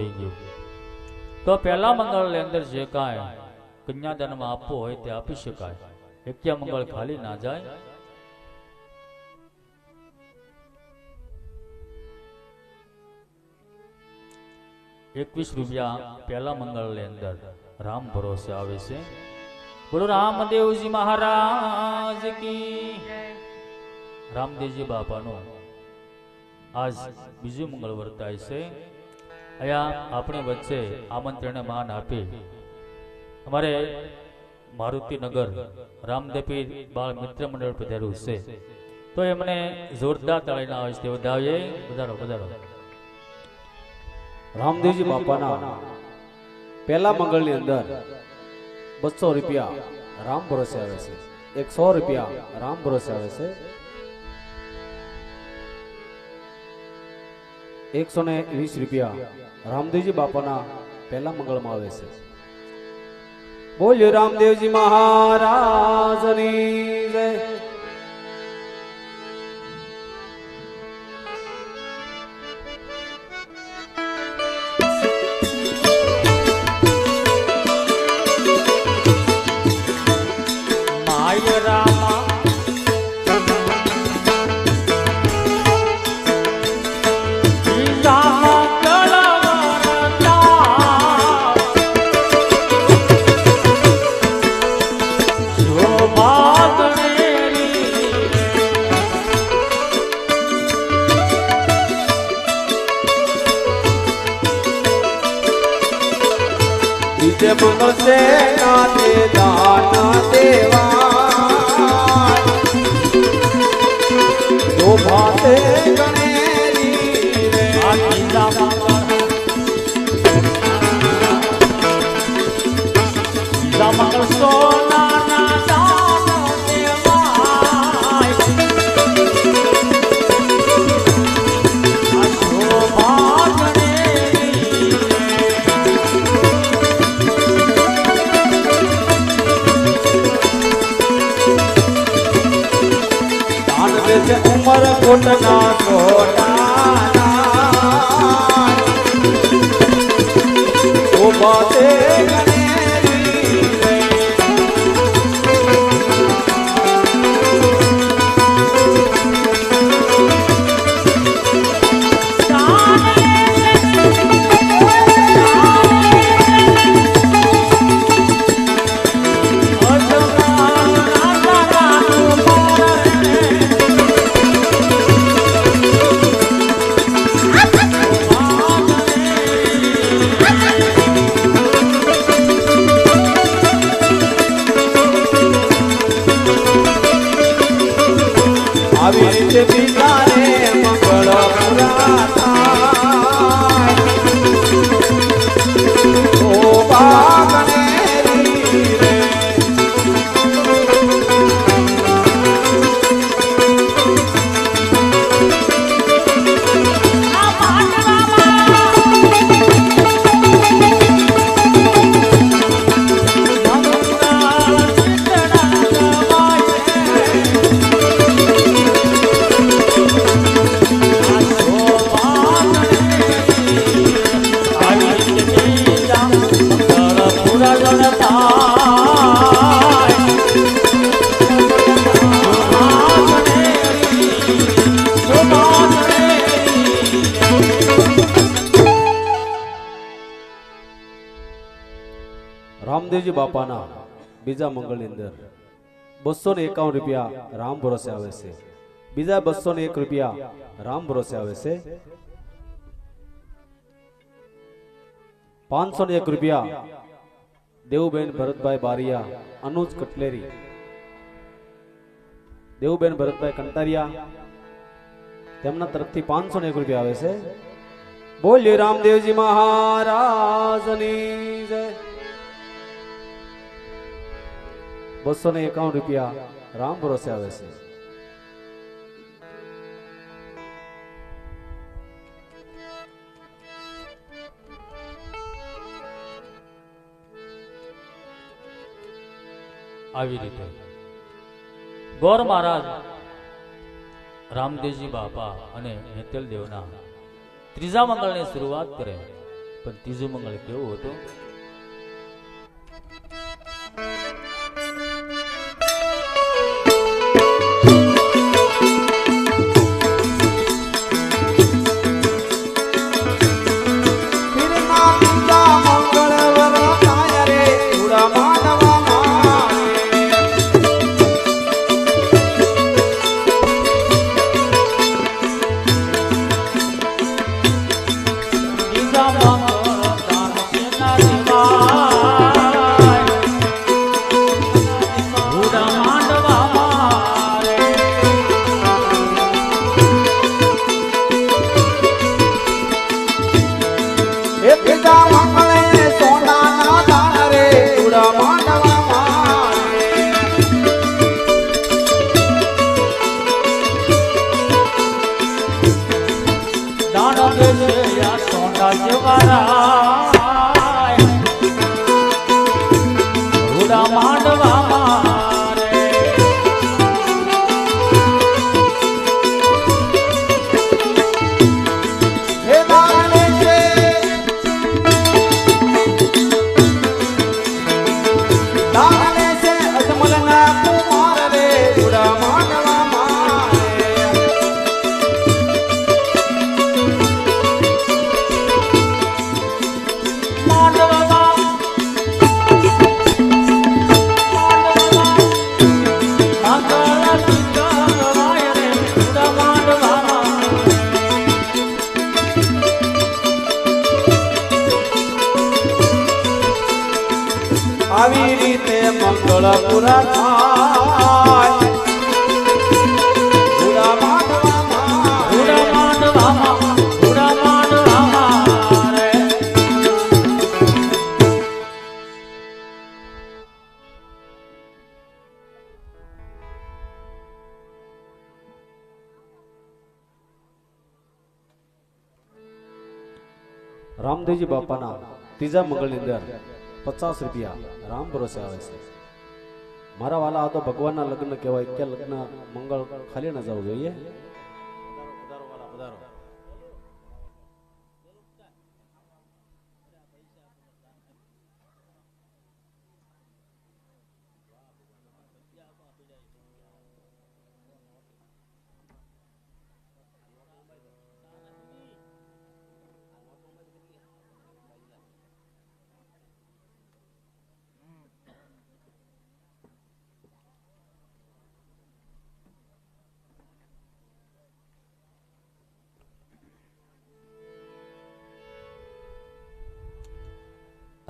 થઈ ગયું. તો પહેલા મંગળની અંદર જે કાંઈ કન્યાદાનમાં આપવું હોય તે આપી શકાય. એક્યા મંગળ ખાલી ના જાય. એકવીસ રૂપિયા પહેલા મંગળની અંદર રામ ભરોસે આવે છે. બોલો રામદેવજી મહારાજ કી રામદેવજી બાપાનું આજ બીજું મંગળ વર્તાય છે. અહીંયા આપણી વચ્ચે આમંત્રણને માન આપી. અમારે મારુતિનગર રામદેપી બાળ મિત્ર મંડળ પધાર્યું છે. તો એમને જોરદાર તાળીના આવે છે વધાવીએ. વધારો વધારો. રામદેવજી બાપાના પહેલા મંગળની અંદર બસો રૂપિયા રામ ભરોસે આવે છે. એક સો રૂપિયા રામ ભરોસે આવે છે. એકસો ને વીસ રૂપિયા રામદેવજી બાપાના પહેલા મંગળમાં આવે છે. બોલ્યો રામદેવજી મહારાજની જય. મંગળ છે નાથે દાન દેવા. શોભાતે ગણેરી રે મંગળ સોના રામદેવજી બાપાના બીજા મંગળની અંદર બસો ને એકાવન રૂપિયા રામ ભરોસે આવે છે. બીજા બસો ને એક રૂપિયા રામ ભરોસે આવે છે. પાંચસો ને એક રૂપિયા દેવુબેન ભરતભાઈ બારિયા, અનુજ કટલેરી. દેવુબેન ભરતભાઈ કંટારિયા, તેમના તરફથી પાંચસો ને એક રૂપિયા આવે છે. બોલ્યો રામદેવજી મહારાજની જય. બસો ને એકાવન રૂપિયા રામ ભરોસે આવે છે. આવી રીતે. ગોર મહારાજ, રામદેવજી બાપા અને હેતલ દેવના ત્રીજા મંગળની શરૂઆત કરે. પણ ત્રીજું મંગળ કેવું હતું? રામદેવજી બાપાના ત્રીજા મંગળની અંદર પચાસ રૂપિયા રામ ભરોસે આવે છે. મારા વાલા આ તો ભગવાનના લગ્ન કહેવાય કે લગ્ન મંગળ ખાલી ના જવું જોઈએ.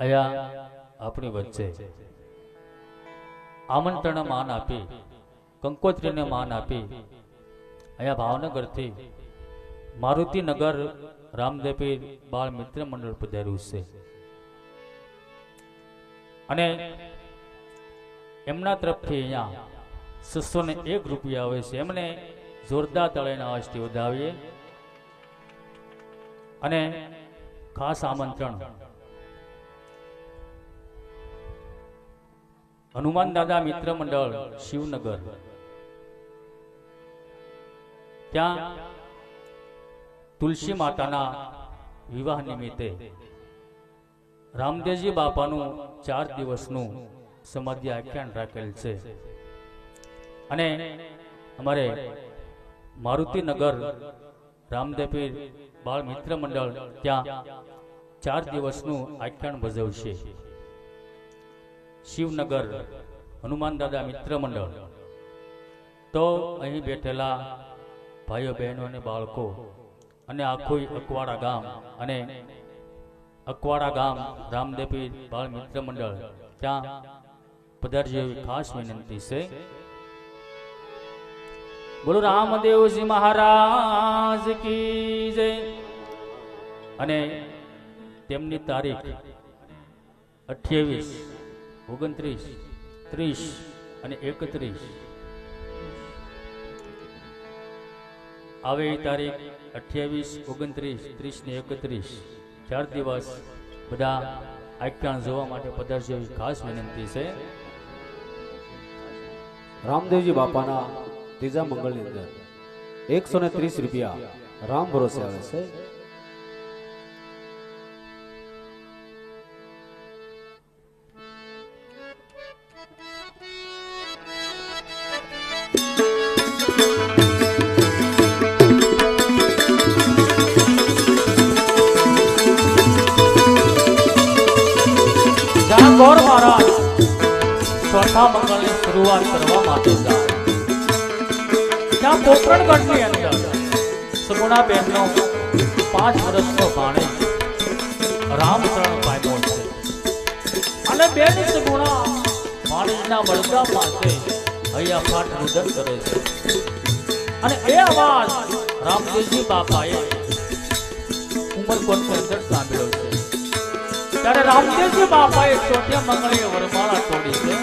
અહીંયા આપણી વચ્ચે. આમંત્રણ માન આપી, કંકોત્રીને માન આપી અહીંયા ભાવનગરથી મારુતિનગર રામદેવી બાળ મિત્ર મંડળ પધાર્યું છે. અને એમના તરફથી અહીંયા છસો ને એક રૂપિયા આવે છે. એમને જોરદાર તળેના અવાજથી વધાવીએ. અને ખાસ આમંત્રણ હનુમાન દાદા મિત્ર મંડળ શિવનગર. ત્યાં તુલસી માતાના વિવાહ નિમિત્તે રામદેવજી બાપાનું ચાર દિવસનું સમાધિ આખ્યાન રાખેલ છે. અને અમારે મારુતિનગર રામદેવીર બાળ મિત્ર મંડળ ત્યાં ચાર દિવસનું આખ્યાન ભજવશે. શિવનગર, હનુમાન દાદા મિત્ર મંડળ. તો અહીં બેઠેલા ભાઈઓ, બહેનો અને બાળકો અને આખું અકવાડા ગામ અને અકવાડા ગામ રામદેપી બાળ મિત્ર મંડળ ત્યાં પધારજો ખાસ વિનંતી છે. બોલો રામદેવજી મહારાજ કી જય. અને તેમની તારીખ અઠ્યાવીસ ઓગણત્રીસ, ત્રીસ અને એકત્રીસ. આવે તારીખ અઠ્યાવીસ, ઓગણત્રીસ, ત્રીસ ને એકત્રીસ. ચાર દિવસ બધા આખ્યાન જોવા માટે પધારજો એવી ખાસ વિનંતી છે. રામદેવજી બાપાના ત્રીજા મંગળની અંદર એકસો ને ત્રીસ રૂપિયા રામ ભરોસે આવે છે. ગોર મહારાજ. ચોથા મંગળની શરૂઆત કરવા માટે ત્યાં પોકરણગઢની અંદર નો પાંચ વર્ષનો ભાણે રામચરણ પામ્યો છે. અને બેન સગુણા ભાણેજના વડગા પાસે અહીંયા ફાટ રુદન કરે છે. અને એ અવાજ રામદેવજી બાપાએ ઉમરકોટની અંદર સાંભળ્યો ત્યારે રામદેવજી બાપાએ ચોથે મંગળે વરમાળા તોડી છે.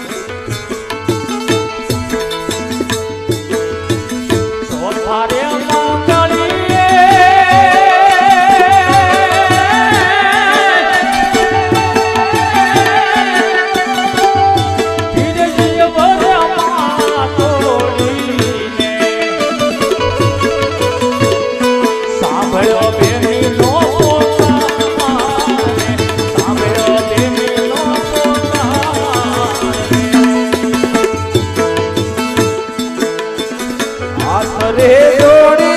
তোরে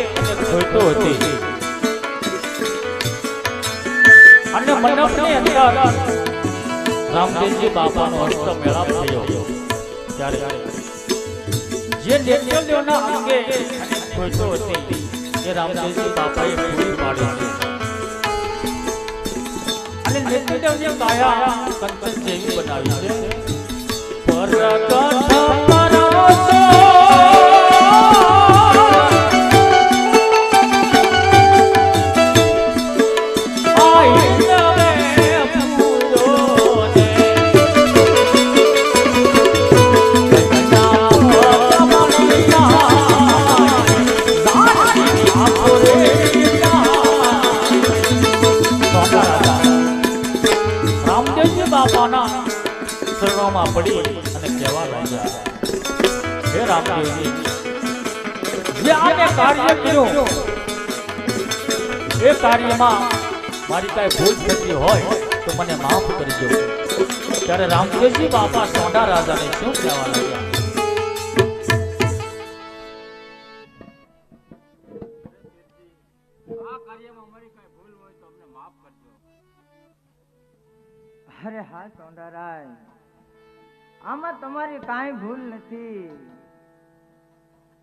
એક હતી અને હસ્ત મેળાપ થયો. ત્યારે જે અને હતી, એ રામદેવજી બાપાએ પૂરી પાડી છે. અને નિત્યદેવને કાયા કંચન જેવી બનાવી છે. પરગટ પરાસો પડી અને કહેવા લાગ્યા હે રામદેવજી જે આને કાર્ય કર્યું એ કાર્યમાં મારી કાંઈ ભૂલ થતી હોય તો મને માફ કરજો. ત્યારે રામદેવજી બાપા સોંડા રાજાને શું કહેવા લાગ્યા? અરે હા સોંડારાય આમાં તમારી કાંઈ ભૂલ નથી.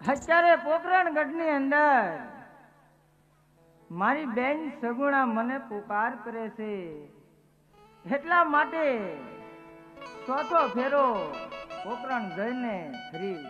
અત્યારે પોકરણગઢની અંદર મારી બેન સગુણા મને પુકાર કરે છે. એટલા માટે ચોથો ફેરો પોકરણ જઈને ફરી.